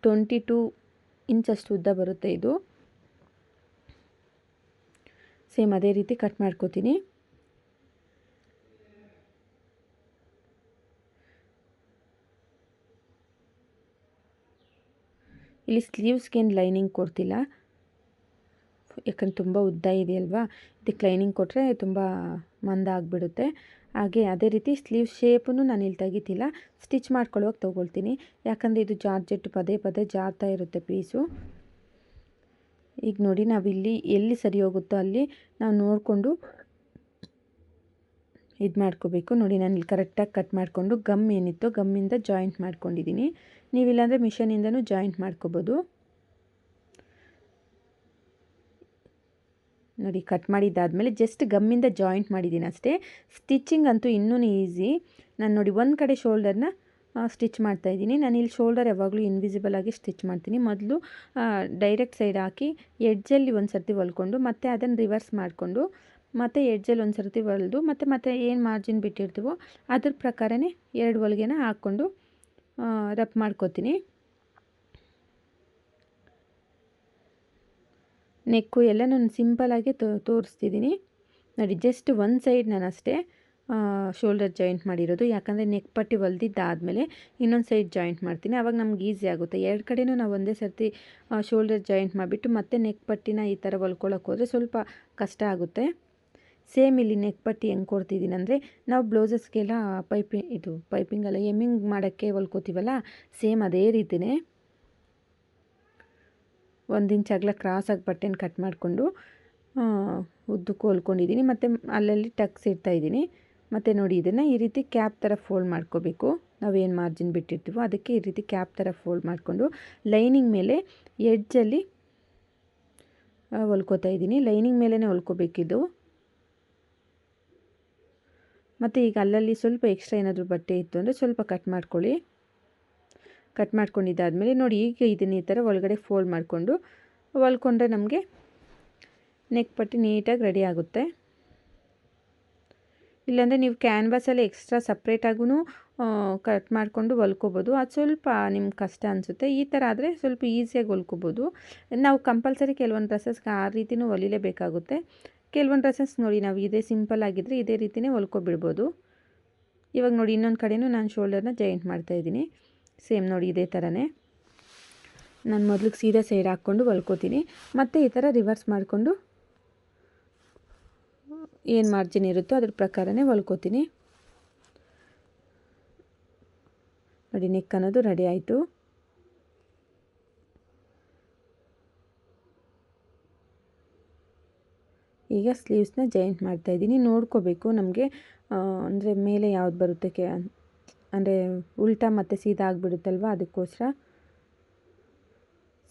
Speaker 1: ಟ್ವೆಂಟಿ ಟೂ ಇಂಚಷ್ಟು ಉದ್ದ ಬರುತ್ತೆ ಇದು. ಸೇಮ್ ಅದೇ ರೀತಿ ಕಟ್ ಮಾಡ್ಕೋತೀನಿ. ಇಲ್ಲಿ ಸ್ಲೀವ್ಸ್ಗೇನು ಲೈನಿಂಗ್ ಕೊಡ್ತಿಲ್ಲ. ಯಾಕಂದ್ರೆ ತುಂಬ ಉದ್ದ ಇದೆಯಲ್ವಾ? ಇದಕ್ಕೆ ಲೈನಿಂಗ್ ಕೊಟ್ಟರೆ ತುಂಬ ಮಂದ ಆಗಿಬಿಡುತ್ತೆ. ಹಾಗೆ ಅದೇ ರೀತಿ ಸ್ಲೀವ್ ಶೇಪನ್ನು ನಾನು ಇಲ್ಲಿ ತೆಗಿತಿಲ್ಲ. ಸ್ಟಿಚ್ ಮಾಡ್ಕೊಳ್ಳೋಕೆ ತೊಗೊಳ್ತೀನಿ. ಯಾಕಂದರೆ ಇದು ಜಾರ್ಜೆಟ್ ಪದೇ ಪದೇ ಜಾರ್ತಾ ಇರುತ್ತೆ ಪೀಸು. ಈಗ ನೋಡಿ ನಾವಿಲ್ಲಿ ಎಲ್ಲಿ ಸರಿ ಹೋಗುತ್ತೋ ಅಲ್ಲಿ ನಾವು ನೋಡಿಕೊಂಡು ಇದು ಮಾಡ್ಕೋಬೇಕು. ನೋಡಿ ನಾನು ಇಲ್ಲಿ ಕರೆಕ್ಟಾಗಿ ಕಟ್ ಮಾಡಿಕೊಂಡು ಗಮ್ ಏನಿತ್ತು ಗಮ್ಮಿಂದ ಜಾಯಿಂಟ್ ಮಾಡ್ಕೊಂಡಿದ್ದೀನಿ ನೀವಿಲ್ಲಾಂದರೆ ಮಿಷನಿಂದನೂ ಜಾಯಿಂಟ್ ಮಾಡ್ಕೋಬೋದು. ನೋಡಿ ಕಟ್ ಮಾಡಿದ್ದಾದಮೇಲೆ ಜಸ್ಟ್ ಗಮ್ಮಿಂದ ಜಾಯಿಂಟ್ ಮಾಡಿದ್ದೀನಿ ಅಷ್ಟೇ. ಸ್ಟಿಚಿಂಗ್ ಅಂತೂ ಇನ್ನೂ ಈಸಿ ನಾನು ನೋಡಿ ಒಂದು ಕಡೆ ಶೋಲ್ಡರ್ನ ಸ್ಟಿಚ್ ಮಾಡ್ತಾಯಿದ್ದೀನಿ ನಾನು ಇಲ್ಲಿ ಶೋಲ್ಡರ್ ಯಾವಾಗಲೂ ಇನ್ವಿಸಿಬಲ್ ಆಗಿ ಸ್ಟಿಚ್ ಮಾಡ್ತೀನಿ. ಮೊದಲು ಡೈರೆಕ್ಟ್ ಸೈಡ್ ಹಾಕಿ ಎಡ್ಜಲ್ಲಿ ಒಂದು ಸರ್ತಿ ಹೊಲ್ಕೊಂಡು, ಮತ್ತೆ ಅದನ್ನು ರಿವರ್ಸ್ ಮಾಡಿಕೊಂಡು, ಮತ್ತು ಎಡ್ಜಲ್ಲಿ ಒಂದು ಸರ್ತಿ ಹೊಲಿದು, ಮತ್ತು, ಮತ್ತೆ ಏನು ಮಾರ್ಜಿನ್ ಬಿಟ್ಟಿರ್ತೀವೋ ಅದ್ರ ಪ್ರಕಾರನೇ ಎರಡು ಹೊಲಿಗೆನ ಹಾಕ್ಕೊಂಡು ರಪ್ ಮಾಡ್ಕೋತೀನಿ. ನೆಕ್ಕು ಎಲ್ಲ ನಾನು ಸಿಂಪಲಾಗಿ ತೋರಿಸ್ತಿದ್ದೀನಿ. ನೋಡಿ ಜಸ್ಟ್ ಒಂದು ಸೈಡ್ ನಾನು ಅಷ್ಟೇ. ಶೋಲ್ಡರ್ ಜಾಯಿಂಟ್ ಮಾಡಿರೋದು. ಯಾಕಂದರೆ ನೆಕ್ ಪಟ್ಟಿ ಹೊಲ್ದಿದ್ದಾದಮೇಲೆ ಇನ್ನೊಂದು ಸೈಡ್ ಜಾಯಿಂಟ್ ಮಾಡ್ತೀನಿ. ಆವಾಗ ನಮ್ಗೆ ಈಸಿ ಆಗುತ್ತೆ. ಎರಡು ಕಡೆಯೂ ನಾವು ಒಂದೇ ಸರ್ತಿ ಶೋಲ್ಡರ್ ಜಾಯಿಂಟ್ ಮಾಡಿಬಿಟ್ಟು ಮತ್ತೆ ನೆಕ್ ಪಟ್ಟಿನ ಈ ಥರ ಹೊಲ್ಕೊಳ್ಳೋಕೆ ಹೋದರೆ ಸ್ವಲ್ಪ ಕಷ್ಟ ಆಗುತ್ತೆ. ಸೇಮ್ ಇಲ್ಲಿ ನೆಕ್ ಪಟ್ಟಿ ಹೆಂಗೆ ಕೊಡ್ತಿದ್ದೀನಿ ಅಂದರೆ, ನಾವು ಬ್ಲೌಸಸ್ಗೆಲ್ಲ ಪೈಪಿ ಇದು ಪೈಪಿಂಗಲ್ಲ ಎಮ್ಮಿಂಗ್ ಮಾಡೋಕ್ಕೆ ಹೊಲ್ಕೋತೀವಲ್ಲ ಸೇಮ್ ಅದೇ ರೀತಿಯೇ ಒಂದು ಇಂಚ್ ಅಗಲ ಕ್ರಾಸಾಗಿ ಬಟ್ಟೆನ ಕಟ್ ಮಾಡಿಕೊಂಡು ಉದ್ದಕ್ಕೂ ಹೊಲ್ಕೊಂಡಿದ್ದೀನಿ ಮತ್ತು ಅಲ್ಲಲ್ಲಿ ಟಕ್ಸ್ ಇಡ್ತಾಯಿದ್ದೀನಿ ಮತ್ತು ನೋಡಿ, ಇದನ್ನು ಈ ರೀತಿ ಕ್ಯಾಪ್ ಥರ ಫೋಲ್ಡ್ ಮಾಡ್ಕೋಬೇಕು. ನಾವೇನು ಮಾರ್ಜಿನ್ ಬಿಟ್ಟಿರ್ತೀವೋ ಅದಕ್ಕೆ ಈ ರೀತಿ ಕ್ಯಾಪ್ ಥರ ಫೋಲ್ಡ್ ಮಾಡಿಕೊಂಡು ಲೈನಿಂಗ್ ಮೇಲೆ ಎಡ್ಜಲ್ಲಿ ಹೊಲ್ಕೋತಾ ಇದ್ದೀನಿ. ಲೈನಿಂಗ್ ಮೇಲೇ ಹೊಲ್ಕೋಬೇಕಿದ್ದು ಮತ್ತು ಈಗ ಅಲ್ಲಲ್ಲಿ ಸ್ವಲ್ಪ ಎಕ್ಸ್ಟ್ರಾ ಏನಾದರೂ ಬಟ್ಟೆ ಇತ್ತು ಅಂದರೆ ಸ್ವಲ್ಪ ಕಟ್ ಮಾಡ್ಕೊಳ್ಳಿ. ಕಟ್ ಮಾಡ್ಕೊಂಡಿದ್ದಾದಮೇಲೆ ನೋಡಿ, ಈಗ ಇದನ್ನ ಈ ಥರ ಒಳಗಡೆ ಫೋಲ್ಡ್ ಮಾಡಿಕೊಂಡು ಹೊಲ್ಕೊಂಡ್ರೆ ನಮಗೆ ನೆಕ್ ಪಟ್ಟಿ ನೀಟಾಗಿ ರೆಡಿ ಆಗುತ್ತೆ. ಇಲ್ಲಾಂದರೆ ನೀವು ಕ್ಯಾನ್ವಾಸಲ್ಲಿ ಎಕ್ಸ್ಟ್ರಾ ಸಪ್ರೇಟಾಗೂ ಕಟ್ ಮಾಡಿಕೊಂಡು ಹೊಲ್ಕೋಬೋದು. ಅದು ಸ್ವಲ್ಪ ನಿಮ್ಗೆ ಕಷ್ಟ ಅನಿಸುತ್ತೆ. ಈ ಥರ ಆದರೆ ಸ್ವಲ್ಪ ಈಸಿಯಾಗಿ ಹೊಲ್ಕೋಬೋದು. ನಾವು ಕಂಪಲ್ಸರಿ ಕೆಲವೊಂದು ಡ್ರೆಸ್ಸಸ್ಗೆ ಆ ರೀತಿಯೂ ಹೊಲಿಲೇಬೇಕಾಗುತ್ತೆ. ಕೆಲವೊಂದು ಡ್ರೆಸ್ಸಸ್ ನೋಡಿ, ನಾವು ಇದೇ ಸಿಂಪಲ್ ಆಗಿದ್ದರೆ ಇದೇ ರೀತಿಯೇ ಹೊಲ್ಕೊಬಿಡ್ಬೋದು. ಇವಾಗ ನೋಡಿ, ಇನ್ನೊಂದು ಕಡೆಯೂ ನಾನು ಶೋಲ್ಡರ್ನ ಜಾಯಿಂಟ್ ಮಾಡ್ತಾಯಿದ್ದೀನಿ ಸೇಮ್ ನೋಡಿ, ಇದೇ ಥರನೇ ನಾನು ಮೊದಲಿಗೆ ಸೀದಾ ಸೈಡ್ ಹಾಕ್ಕೊಂಡು ಹೊಲ್ಕೋತೀನಿ. ಮತ್ತು ಈ ಥರ ರಿವರ್ಸ್ ಮಾಡಿಕೊಂಡು ಏನು ಮಾರ್ಜಿನ್ ಇರುತ್ತೋ ಅದ್ರ ಪ್ರಕಾರನೇ ಹೊಲ್ಕೋತೀನಿ. ನೋಡಿ ನೆಕ್ ಅನ್ನೋದು ರೆಡಿ ಆಯಿತು. ಈಗ ಸ್ಲೀವ್ಸ್ನ ಜಾಯಿಂಟ್ ಮಾಡ್ತಾಯಿದ್ದೀನಿ ನೋಡ್ಕೋಬೇಕು ನಮಗೆ ಅಂದರೆ ಮೇಲೆ ಯಾವ್ದು ಬರುತ್ತೆ ಕೆ, ಅಂದರೆ ಉಲ್ಟಾ ಮತ್ತು ಸೀದಾ ಆಗಿಬಿಡುತ್ತಲ್ವ? ಅದಕ್ಕೋಸ್ಕರ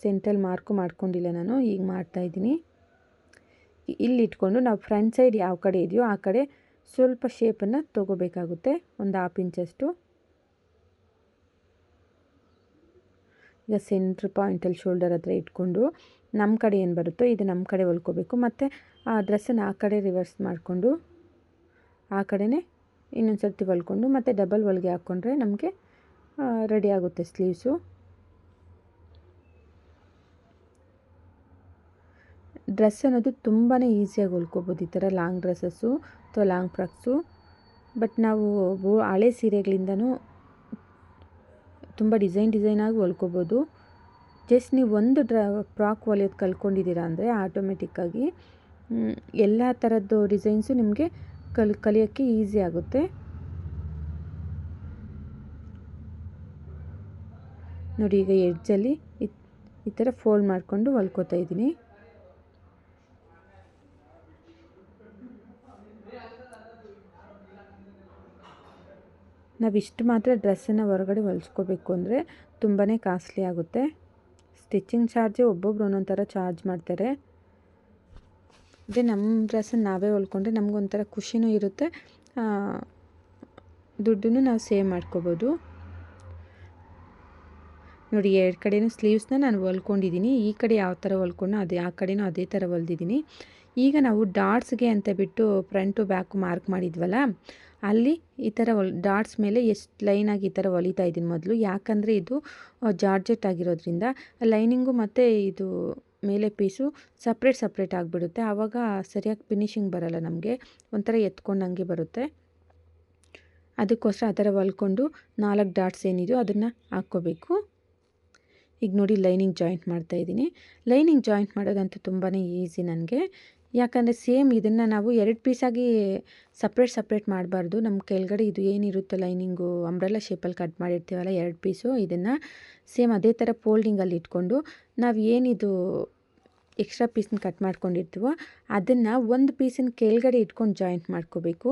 Speaker 1: ಸೆಂಟ್ರಲ್ ಮಾರ್ಕು ಮಾಡ್ಕೊಂಡಿಲ್ಲ ನಾನು. ಈಗ ಮಾಡ್ತಾಯಿದ್ದೀನಿ ಇಲ್ಲಿ ಇಟ್ಕೊಂಡು ನಾವು ಫ್ರಂಟ್ ಸೈಡ್ ಯಾವ ಕಡೆ ಇದೆಯೋ ಆ ಕಡೆ ಸ್ವಲ್ಪ ಶೇಪನ್ನು ತೊಗೋಬೇಕಾಗುತ್ತೆ. ಒಂದು ಹಾಫ್ ಇಂಚಷ್ಟು ಈಗ ಸೆಂಟ್ರ್ ಪಾಯಿಂಟಲ್ಲಿ ಶೋಲ್ಡರ್ ಹತ್ರ ಇಟ್ಕೊಂಡು ನಮ್ಮ ಕಡೆ ಏನು ಬರುತ್ತೋ ಇದು ನಮ್ಮ ಕಡೆ ಹೊಲ್ಕೋಬೇಕು. ಮತ್ತು ಆ ಡ್ರೆಸ್ಸನ್ನು ಆ ಕಡೆ ರಿವರ್ಸ್ ಮಾಡಿಕೊಂಡು ಆ ಕಡೆನೇ ಇನ್ನೊಂದು ಸರ್ತಿ ಹೊಲ್ಕೊಂಡು ಮತ್ತು ಡಬಲ್ ಹೊಲಿಗೆ ಹಾಕ್ಕೊಂಡ್ರೆ ನಮಗೆ ರೆಡಿ ಆಗುತ್ತೆ ಸ್ಲೀವ್ಸು ಡ್ರೆಸ್ ಅನ್ನೋದು ತುಂಬಾ ಈಸಿಯಾಗಿ ಹೊಲ್ಕೋಬೋದು. ಈ ಥರ ಲಾಂಗ್ ಡ್ರೆಸ್ಸಸ್ಸು ಅಥವಾ ಲಾಂಗ್ ಫ್ರಾಕ್ಸು. ಬಟ್ ನಾವು ಹಳೆ ಸೀರೆಗಳಿಂದನೂ ತುಂಬ ಡಿಸೈನ್ ಡಿಸೈನಾಗಿ ಹೊಲ್ಕೋಬೋದು. ಜಸ್ಟ್ ನೀವು ಒಂದು ಡ್ರ ಫ್ರಾಕ್ ಹೊಲಿಯೋದು ಕಲ್ತ್ಕೊಂಡಿದ್ದೀರಾ ಅಂದರೆ ಆಟೋಮೆಟಿಕ್ಕಾಗಿ ಎಲ್ಲ ಥರದ್ದು ಡಿಸೈನ್ಸು ನಿಮಗೆ ಕಲ್ ಕಲಿಯೋಕ್ಕೆ ಈಸಿ ಆಗುತ್ತೆ. ನೋಡಿ ಈಗ ಎಡ್ಜಲ್ಲಿ ಈ ಥರ ಫೋಲ್ಡ್ ಮಾಡಿಕೊಂಡು ಹೊಲ್ಕೋತಾ ಇದ್ದೀನಿ. ನಾವು ಇಷ್ಟು ಮಾತ್ರ ಡ್ರೆಸ್ಸನ್ನು ಹೊರಗಡೆ ಹೊಲಿಸ್ಕೋಬೇಕು ಅಂದರೆ ತುಂಬಾ ಕಾಸ್ಟ್ಲಿ ಆಗುತ್ತೆ. ಸ್ಟಿಚಿಂಗ್ ಚಾರ್ಜೇ ಒಬ್ಬೊಬ್ರು ಒಂದೊಂದು ಥರ ಚಾರ್ಜ್ ಮಾಡ್ತಾರೆ. ಅದೇ ನಮ್ಮ ಡ್ರೆಸ್ಸನ್ನು ನಾವೇ ಹೊಲ್ಕೊಂಡ್ರೆ ನಮಗೊಂಥರ ಖುಷಿನೂ ಇರುತ್ತೆ ದುಡ್ಡನ್ನು ನಾವು ಸೇವ್ ಮಾಡ್ಕೋಬೋದು. ನೋಡಿ, ಎರಡು ಕಡೆಯೂ ಸ್ಲೀವ್ಸ್ನ ನಾನು ಹೊಲ್ಕೊಂಡಿದ್ದೀನಿ. ಈ ಕಡೆ ಯಾವ ಥರ ಹೊಲ್ಕೊಂಡು ಅದೇ, ಆ ಕಡೆನೂ ಅದೇ ಥರ ಹೊಲ್ದಿದ್ದೀನಿ. ಈಗ ನಾವು ಡಾಟ್ಸ್ಗೆ ಅಂತ ಬಿಟ್ಟು ಫ್ರಂಟು ಬ್ಯಾಕು ಮಾರ್ಕ್ ಮಾಡಿದ್ವಲ್ಲ, ಅಲ್ಲಿ ಈ ಥರ ಹೊಲ್, ಡಾಟ್ಸ್ ಮೇಲೆ ಎಷ್ಟು ಲೈನಾಗಿ ಈ ಥರ ಹೊಲಿತಾ ಇದ್ದೀನಿ ಮೊದಲು. ಯಾಕಂದರೆ ಇದು ಜಾರ್ಜೆಟ್ ಆಗಿರೋದ್ರಿಂದ ಲೈನಿಂಗು ಮತ್ತು ಇದು ಮೇಲೆ ಪೀಸು ಸಪ್ರೇಟ್ ಸಪ್ರೇಟ್ ಆಗಿಬಿಡುತ್ತೆ. ಆವಾಗ ಸರಿಯಾಗಿ ಫಿನಿಶಿಂಗ್ ಬರೋಲ್ಲ ನಮಗೆ. ಒಂಥರ ಎತ್ಕೊಂಡಂಗೆ ಬರುತ್ತೆ. ಅದಕ್ಕೋಸ್ಕರ ಆ ಥರ ಹೊಲ್ಕೊಂಡು ನಾಲ್ಕು ಡಾಟ್ಸ್ ಏನಿದೆಯೋ ಅದನ್ನು ಹಾಕ್ಕೋಬೇಕು. ಈಗ ನೋಡಿ ಲೈನಿಂಗ್ ಜಾಯಿಂಟ್ ಮಾಡ್ತಾ ಇದ್ದೀನಿ. ಲೈನಿಂಗ್ ಜಾಯಿಂಟ್ ಮಾಡೋದಂತೂ ತುಂಬಾ ಈಸಿ ನನಗೆ. ಯಾಕಂದರೆ ಸೇಮ್ ಇದನ್ನು ನಾವು ಎರಡು ಪೀಸಾಗಿ ಸಪ್ರೇಟ್ ಸಪ್ರೇಟ್ ಮಾಡಬಾರ್ದು. ನಮ್ಮ ಕೆಳಗಡೆ ಇದು ಏನಿರುತ್ತೋ ಲೈನಿಂಗು ಅಂಬ್ರೆಲ್ಲ ಶೇಪಲ್ಲಿ ಕಟ್ ಮಾಡಿರ್ತೀವಲ್ಲ ಎರಡು ಪೀಸು ಇದನ್ನು ಸೇಮ್ ಅದೇ ಥರ ಫೋಲ್ಡಿಂಗಲ್ಲಿ ಇಟ್ಕೊಂಡು ನಾವು ಏನಿದು ಎಕ್ಸ್ಟ್ರಾ ಪೀಸನ್ನ ಕಟ್ ಮಾಡ್ಕೊಂಡಿರ್ತೀವೋ ಅದನ್ನು ಒಂದು ಪೀಸಿನ ಕೆಳಗಡೆ ಇಟ್ಕೊಂಡು ಜಾಯಿಂಟ್ ಮಾಡ್ಕೋಬೇಕು.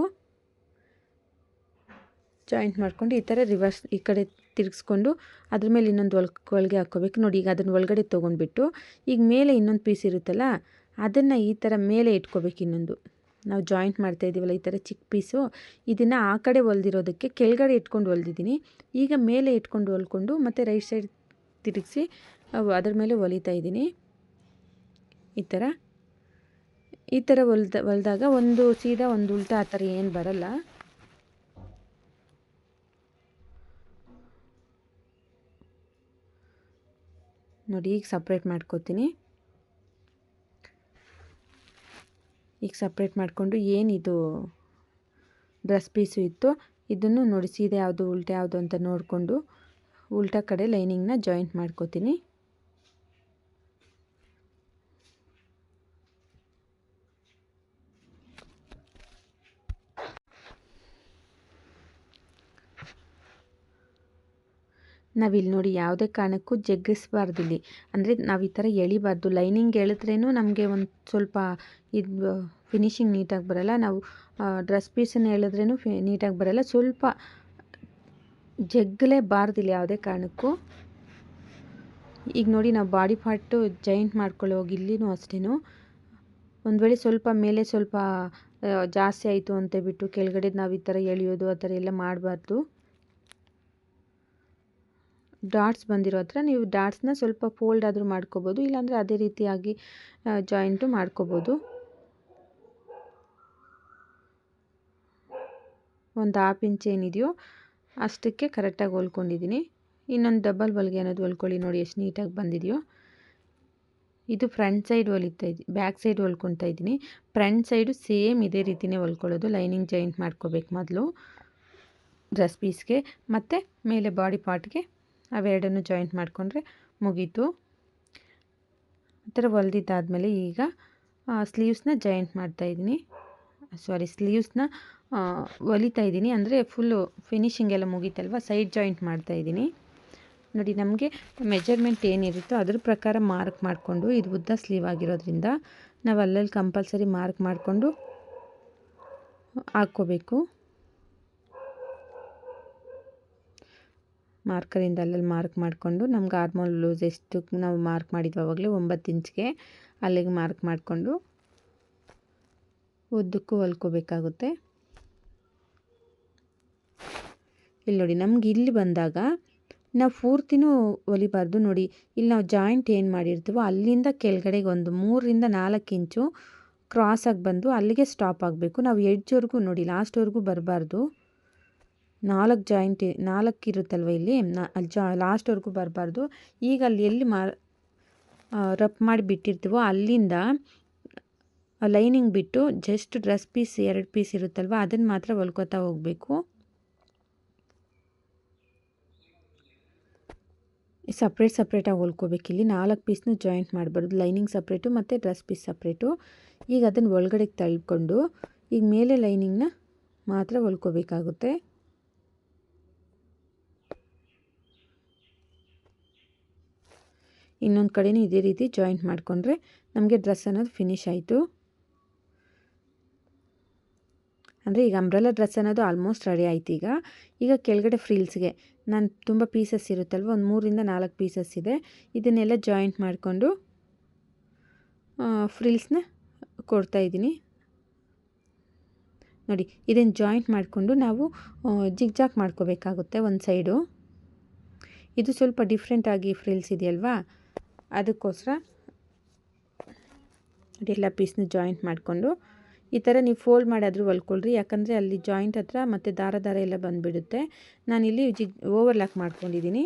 Speaker 1: ಜಾಯಿಂಟ್ ಮಾಡಿಕೊಂಡು ಈ ಥರ ರಿವರ್ಸ್ ಈ ಕಡೆ ತಿರುಗಿಸ್ಕೊಂಡು ಅದ್ರ ಮೇಲೆ ಇನ್ನೊಂದು ಒಳ ಒಳಗೆ ಹಾಕ್ಕೋಬೇಕು. ನೋಡಿ, ಈಗ ಅದನ್ನು ಒಳಗಡೆ ತೊಗೊಂಡ್ಬಿಟ್ಟು ಈಗ ಮೇಲೆ ಇನ್ನೊಂದು ಪೀಸ್ ಇರುತ್ತಲ್ಲ, ಅದನ್ನು ಈ ಥರ ಮೇಲೆ ಇಟ್ಕೋಬೇಕು ಇನ್ನೊಂದು. ನಾವು ಜಾಯಿಂಟ್ ಮಾಡ್ತಾ ಇದ್ದೀವಲ್ಲ ಈ ಥರ ಚಿಕ್ಕ ಪೀಸು ಇದನ್ನು ಆ ಕಡೆ ಹೊಲ್ದಿರೋದಕ್ಕೆ ಕೆಳಗಡೆ ಇಟ್ಕೊಂಡು ಹೊಲ್ದಿದ್ದೀನಿ ಈಗ ಮೇಲೆ ಇಟ್ಕೊಂಡು ಹೊಲ್ಕೊಂಡು ಮತ್ತು ರೈಟ್ ಸೈಡ್ ತಿರುಗಿಸಿ ಅದ್ರ ಮೇಲೆ ಹೊಲಿತಾ ಇದ್ದೀನಿ ಈ ಥರ ಈ ಥರ ಹೊಲ್ದ ಹೊಲ್ದಾಗ ಒಂದು ಸೀದಾ ಒಂದು ಉಲ್ಟಾ ಆ ಥರ ಏನು ಬರಲ್ಲ. ನೋಡಿ, ಈಗ ಸಪ್ರೇಟ್ ಮಾಡ್ಕೋತೀನಿ. ಈಗ ಸಪ್ರೇಟ್ ಮಾಡಿಕೊಂಡು ಏನಿದು ಡ್ರೆಸ್ ಪೀಸು ಇತ್ತು, ಇದನ್ನು ನೋಡಿ, ಸೀದೆ ಯಾವುದು ಉಲ್ಟಾ ಯಾವುದು ಅಂತ ನೋಡಿಕೊಂಡು ಉಲ್ಟಾ ಕಡೆ ಲೈನಿಂಗ್ನ ಜಾಯಿಂಟ್ ಮಾಡ್ಕೋತೀನಿ. ನಾವಿಲ್ಲಿ ನೋಡಿ ಯಾವುದೇ ಕಾರಣಕ್ಕೂ ಜಗ್ಗಿಸ್ಬಾರ್ದು ಇಲ್ಲಿ ಅಂದರೆ ನಾವು ಈ ಥರ ಎಳಿಬಾರ್ದು. ಲೈನಿಂಗ್ ಎಳೆದ್ರೇನು ನಮಗೆ ಒಂದು ಸ್ವಲ್ಪ ಇದು ಫಿನಿಶಿಂಗ್ ನೀಟಾಗಿ ಬರಲ್ಲ. ನಾವು ಡ್ರೆಸ್ ಪೀಸನ್ನು ಎಳೆದ್ರೇನು ಫಿ ನೀಟಾಗಿ ಬರಲ್ಲ. ಸ್ವಲ್ಪ ಜಗ್ಗಲೇಬಾರ್ದಿಲ್ಲ ಯಾವುದೇ ಕಾರಣಕ್ಕೂ. ಈಗ ನೋಡಿ ನಾವು ಬಾಡಿ ಪಾರ್ಟು ಜಾಯಿಂಟ್ ಮಾಡ್ಕೊಳ್ಳೋ ಹೋಗಿ ಇಲ್ಲಿನೂ ಅಷ್ಟೇ ಒಂದು ವೇಳೆ ಸ್ವಲ್ಪ ಮೇಲೆ ಸ್ವಲ್ಪ ಜಾಸ್ತಿ ಆಯಿತು ಅಂತ ಬಿಟ್ಟು ಕೆಳಗಡೆ ನಾವು ಈ ಥರ ಎಳೆಯೋದು, ಆ ಥರ ಎಲ್ಲ ಮಾಡಬಾರ್ದು. ಡಾಟ್ಸ್ ಬಂದಿರೋ ಹತ್ರ ನೀವು ಡಾಟ್ಸ್ನ ಸ್ವಲ್ಪ ಫೋಲ್ಡ್ ಆದರೂ ಮಾಡ್ಕೋಬೋದು, ಇಲ್ಲಾಂದರೆ ಅದೇ ರೀತಿಯಾಗಿ ಜಾಯಿಂಟು ಮಾಡ್ಕೋಬೋದು. ಒಂದು ಹಾಫ್ ಇಂಚ್ ಏನಿದೆಯೋ ಅಷ್ಟಕ್ಕೆ ಕರೆಕ್ಟಾಗಿ ಹೊಲ್ಕೊಂಡಿದ್ದೀನಿ. ಇನ್ನೊಂದು ಡಬಲ್ ಹೊಲಿಗೆ ಅನ್ನೋದು ಹೊಲ್ಕೊಳ್ಳಿ ನೋಡಿ ಎಷ್ಟು ನೀಟಾಗಿ ಬಂದಿದೆಯೋ. ಇದು ಫ್ರಂಟ್ ಸೈಡ್ ಹೊಲಿತಾ ಇದ್ದೀನಿ ಬ್ಯಾಕ್ ಸೈಡ್ ಹೊಲ್ಕೊತಾ ಇದ್ದೀನಿ. ಫ್ರಂಟ್ ಸೈಡು ಸೇಮ್ ಇದೇ ರೀತಿಯೇ ಹೊಲ್ಕೊಳ್ಳೋದು, ಲೈನಿಂಗ್ ಜಾಯಿಂಟ್ ಮಾಡ್ಕೋಬೇಕು ಮೊದಲು, ಡ್ರೆಸ್ ಪೀಸ್ಗೆ. ಮತ್ತು ಮೇಲೆ ಬಾಡಿ ಪಾರ್ಟ್ಗೆ ಅವೆರಡನ್ನು ಜಾಯಿಂಟ್ ಮಾಡಿಕೊಂಡ್ರೆ ಮುಗೀತು. ಆ ಥರ ಹೊಲ್ದಿದ್ದಾದಮೇಲೆ ಈಗ ಸ್ಲೀವ್ಸ್ನ ಜಾಯಿಂಟ್ ಮಾಡ್ತಾಯಿದ್ದೀನಿ ಸಾರಿ ಸ್ಲೀವ್ಸ್ನ ಹೊಲಿತಾ ಇದ್ದೀನಿ. ಅಂದರೆ ಫುಲ್ಲು ಫಿನಿಷಿಂಗ್ ಎಲ್ಲ ಮುಗೀತಲ್ವ? ಸೈಡ್ ಜಾಯಿಂಟ್ ಮಾಡ್ತಾ ಇದ್ದೀನಿ. ನೋಡಿ, ನಮಗೆ ಮೆಜರ್ಮೆಂಟ್ ಏನಿರುತ್ತೋ ಅದ್ರ ಪ್ರಕಾರ ಮಾರ್ಕ್ ಮಾಡಿಕೊಂಡು, ಇದು ಉದ್ದ ಸ್ಲೀವ್ ಆಗಿರೋದ್ರಿಂದ ನಾವು ಅಲ್ಲಲ್ಲಿ ಕಂಪಲ್ಸರಿ ಮಾರ್ಕ್ ಮಾಡಿಕೊಂಡು ಹಾಕ್ಕೋಬೇಕು. ಮಾರ್ಕರಿಂದ ಅಲ್ಲಲ್ಲಿ ಮಾರ್ಕ್ ಮಾಡಿಕೊಂಡು ನಮ್ಗೆ ಆರ್ಮೋಲ್ ಲೂಸ್ ಎಷ್ಟು ನಾವು ಮಾರ್ಕ್ ಮಾಡಿದ್ವಿ ಅವಾಗಲೇ ಒಂಬತ್ತು ಇಂಚ್ಗೆ ಅಲ್ಲಿಗೆ ಮಾರ್ಕ್ ಮಾಡಿಕೊಂಡು ಉದ್ದಕ್ಕೂ ಹೊಲ್ಕೋಬೇಕಾಗುತ್ತೆ. ಇಲ್ಲಿ ನೋಡಿ, ನಮ್ಗೆ ಇಲ್ಲಿ ಬಂದಾಗ ನಾವು ಪೂರ್ತಿನೂ ಹೊಲಿಬಾರ್ದು ನೋಡಿ. ಇಲ್ಲಿ ನಾವು ಜಾಯಿಂಟ್ ಏನು ಮಾಡಿರ್ತೀವೋ ಅಲ್ಲಿಂದ ಕೆಳಗಡೆಗೆ ಒಂದು ಮೂರರಿಂದ ನಾಲ್ಕು ಇಂಚು ಕ್ರಾಸಾಗಿ ಬಂದು ಅಲ್ಲಿಗೆ ಸ್ಟಾಪ್ ಆಗಬೇಕು. ನಾವು ಎಡ್ಜ್ವರೆಗೂ ನೋಡಿ, ಲಾಸ್ಟ್ವರೆಗೂ ಬರಬಾರ್ದು. ನಾಲ್ಕು ಜಾಯಿಂಟ್, ನಾಲ್ಕು ಇರುತ್ತಲ್ವ ಇಲ್ಲಿ? ಜಾ ಲಾಸ್ಟ್ವರೆಗೂ ಬರಬಾರ್ದು. ಈಗ ಅಲ್ಲಿ ಎಲ್ಲಿ ಮಾ ರಫ್ ಮಾಡಿ ಬಿಟ್ಟಿರ್ತೀವೋ ಅಲ್ಲಿಂದ ಲೈನಿಂಗ್ ಬಿಟ್ಟು ಜಸ್ಟ್ ಡ್ರೆಸ್ ಪೀಸ್ ಎರಡು ಪೀಸ್ ಇರುತ್ತಲ್ವ ಅದನ್ನು ಮಾತ್ರ ಹೊಲ್ಕೋತಾ ಹೋಗಬೇಕು. ಸಪ್ರೇಟ್ ಸಪ್ರೇಟಾಗಿ ಹೊಲ್ಕೋಬೇಕು ಇಲ್ಲಿ. ನಾಲ್ಕು ಪೀಸ್ನು ಜಾಯಿಂಟ್ ಮಾಡಬಾರ್ದು. ಲೈನಿಂಗ್ ಸಪ್ರೇಟು ಮತ್ತು ಡ್ರೆಸ್ ಪೀಸ್ ಸಪ್ರೇಟು ಈಗ ಅದನ್ನು ಒಳಗಡೆಗೆ ತಳ್ಕೊಂಡು, ಈಗ ಮೇಲೆ ಲೈನಿಂಗ್ನ ಮಾತ್ರ ಹೊಲ್ಕೋಬೇಕಾಗುತ್ತೆ. ಇನ್ನೊಂದು ಕಡೆಯೂ ಇದೇ ರೀತಿ ಜಾಯಿಂಟ್ ಮಾಡಿಕೊಂಡ್ರೆ ನಮಗೆ ಡ್ರೆಸ್ ಅನ್ನೋದು ಫಿನಿಶ್ ಆಯಿತು. ಅಂದರೆ ಈಗ ಅಂಬ್ರೆಲ್ಲ ಡ್ರೆಸ್ ಅನ್ನೋದು ಆಲ್ಮೋಸ್ಟ್ ರೆಡಿ ಆಯ್ತು ಈಗ. ಈಗ ಕೆಳಗಡೆ ಫ್ರೀಲ್ಸ್ಗೆ ನಾನು ತುಂಬ ಪೀಸಸ್ ಇರುತ್ತಲ್ವ, ಒಂದು ಮೂರಿಂದ ನಾಲ್ಕು ಪೀಸಸ್ ಇದೆ. ಇದನ್ನೆಲ್ಲ ಜಾಯಿಂಟ್ ಮಾಡಿಕೊಂಡು ಫ್ರೀಲ್ಸ್ನ ಕೊಡ್ತಾ ಇದ್ದೀನಿ. ನೋಡಿ ಇದನ್ನು ಜಾಯಿಂಟ್ ಮಾಡಿಕೊಂಡು ನಾವು ಜಿಗ್ಜಾಕ್ ಮಾಡ್ಕೋಬೇಕಾಗುತ್ತೆ ಒಂದು ಸೈಡು ಇದು ಸ್ವಲ್ಪ ಡಿಫ್ರೆಂಟಾಗಿ ಫ್ರಿಲ್ಸ್ ಇದೆಯಲ್ವಾ? ಅದಕ್ಕೋಸ್ಕರ ಎಲ್ಲ ಪೀಸ್ನ ಜಾಯಿಂಟ್ ಮಾಡಿಕೊಂಡು. ಈ ಥರ ನೀವು ಫೋಲ್ಡ್ ಮಾಡಾದರೂ ಹೊಲ್ಕೊಳ್ರಿ. ಯಾಕಂದರೆ ಅಲ್ಲಿ ಜಾಯಿಂಟ್ ಹತ್ರ ಮತ್ತು ದಾರ ದಾರ ಎಲ್ಲ ಬಂದುಬಿಡುತ್ತೆ. ನಾನಿಲ್ಲಿ ಜಿಗ್ ಓವರ್ಲಾಕ್ ಮಾಡ್ಕೊಂಡಿದ್ದೀನಿ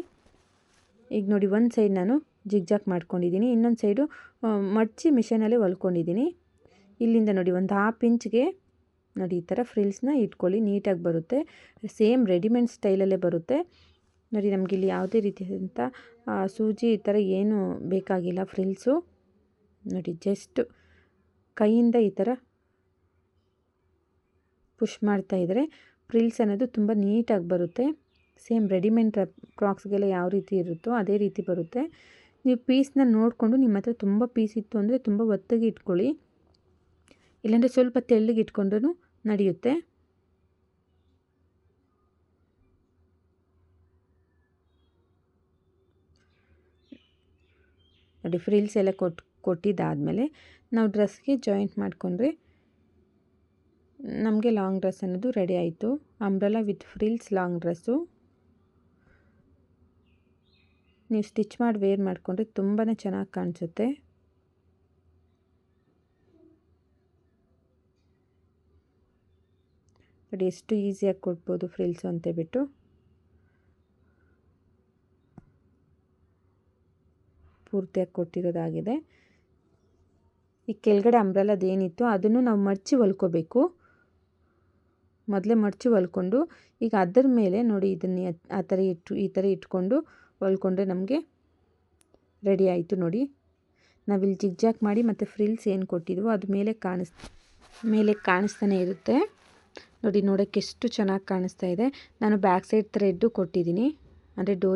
Speaker 1: ಈಗ ನೋಡಿ ಒಂದು ಸೈಡ್ ನಾನು ಜಿಗ್ಜಾಕ್ ಮಾಡ್ಕೊಂಡಿದ್ದೀನಿ ಇನ್ನೊಂದು ಸೈಡು ಮಡ್ಚಿ ಮಿಷನಲ್ಲೇ ಹೊಲ್ಕೊಂಡಿದ್ದೀನಿ ಇಲ್ಲಿಂದ ನೋಡಿ ಒಂದು ಹಾಫ್ ಇಂಚ್ಗೆ ನೋಡಿ ಈ ಥರ ಫ್ರಿಲ್ಸ್ನ ಇಟ್ಕೊಳ್ಳಿ. ನೀಟಾಗಿ ಬರುತ್ತೆ. ಸೇಮ್ ರೆಡಿಮೇಡ್ ಸ್ಟೈಲಲ್ಲೇ ಬರುತ್ತೆ. ನೋಡಿ ನಮಗಿಲ್ಲಿ ಯಾವುದೇ ರೀತಿಯಾದಂಥ ಸೂಜಿ ಈ ಥರ ಏನು ಬೇಕಾಗಿಲ್ಲ ಫ್ರಿಲ್ಸು. ನೋಡಿ, ಜಸ್ಟ್ ಕೈಯಿಂದ ಈ ಥರ ಪುಷ್ ಮಾಡ್ತಾ ಇದ್ದರೆ ಫ್ರಿಲ್ಸ್ ಅನ್ನೋದು ತುಂಬ ನೀಟಾಗಿ ಬರುತ್ತೆ. ಸೇಮ್ ರೆಡಿಮೇಡ್ ಕ್ರಾಕ್ಸ್ಗೆಲ್ಲ ಯಾವ ರೀತಿ ಇರುತ್ತೋ ಅದೇ ರೀತಿ ಬರುತ್ತೆ. ನೀವು ಪೀಸ್ನ ನೋಡಿಕೊಂಡು ನಿಮ್ಮ ಹತ್ರ ತುಂಬ ಪೀಸ್ ಇತ್ತು ಅಂದರೆ ತುಂಬ ಒತ್ತಗೆ ಇಟ್ಕೊಳ್ಳಿ. ಇಲ್ಲಾಂದರೆ ಸ್ವಲ್ಪ ತೆಳ್ಳಗೆ ಇಟ್ಕೊಂಡ್ರೂ ನಡೆಯುತ್ತೆ. ನೋಡಿ ಫ್ರಿಲ್ಸ್ ಎಲ್ಲ ಕೊಟ್ಟು ಕೊಟ್ಟಿದ್ದಾದಮೇಲೆ ನಾವು ಡ್ರೆಸ್ಗೆ ಜಾಯಿಂಟ್ ಮಾಡಿಕೊಂಡ್ರೆ ನಮಗೆ ಲಾಂಗ್ ಡ್ರೆಸ್ ಅನ್ನೋದು ರೆಡಿ ಆಯಿತು. Umbrella with frills long dress ನೀವು ಸ್ಟಿಚ್ ಮಾಡಿ ವೇರ್ ಮಾಡಿಕೊಂಡ್ರೆ ತುಂಬಾ ಚೆನ್ನಾಗಿ ಕಾಣಿಸುತ್ತೆ. ನೋಡಿ, ಎಷ್ಟು ಈಸಿಯಾಗಿ ಕೊಡ್ಬೋದು ಫ್ರಿಲ್ಸು ಅಂತೇಳ್ಬಿಟ್ಟು. ಪೂರ್ತಿಯಾಗಿ ಕೊಟ್ಟಿರೋದಾಗಿದೆ. ಈ ಕೆಳಗಡೆ ಅಂಬ್ರೆಲದು ಏನಿತ್ತು ಅದನ್ನು ನಾವು ಮಡಚಿ ಹೊಲ್ಕೋಬೇಕು. ಮೊದಲೇ ಮಡಚಿ ಹೊಲ್ಕೊಂಡು, ಈಗ ಅದರ ಮೇಲೆ ನೋಡಿ ಇದನ್ನು ಆ ಥರ ಇಟ್ಟು, ಈ ಥರ ಇಟ್ಕೊಂಡು ಹೊಲ್ಕೊಂಡ್ರೆ ನಮಗೆ ರೆಡಿ ಆಯಿತು ನೋಡಿ. ನಾವಿಲ್ಲಿ ಜಿಗ್ಜಾಕ್ ಮಾಡಿ ಮತ್ತು ಫ್ರಿಲ್ಸ್ ಏನು ಕೊಟ್ಟಿದ್ವೋ ಅದು ಮೇಲೆ ಕಾಣಿಸ್, ಮೇಲೆ ಕಾಣಿಸ್ತಾನೆ ಇರುತ್ತೆ. ನೋಡಿ ನೋಡೋಕ್ಕೆ ಎಷ್ಟು ಚೆನ್ನಾಗಿ ಕಾಣಿಸ್ತಾ ಇದೆ. ನಾನು ಬ್ಯಾಕ್ ಸೈಡ್ ಥ್ರೆಡ್ಡು ಕೊಟ್ಟಿದ್ದೀನಿ. ಅಂದರೆ ಡೋರಿ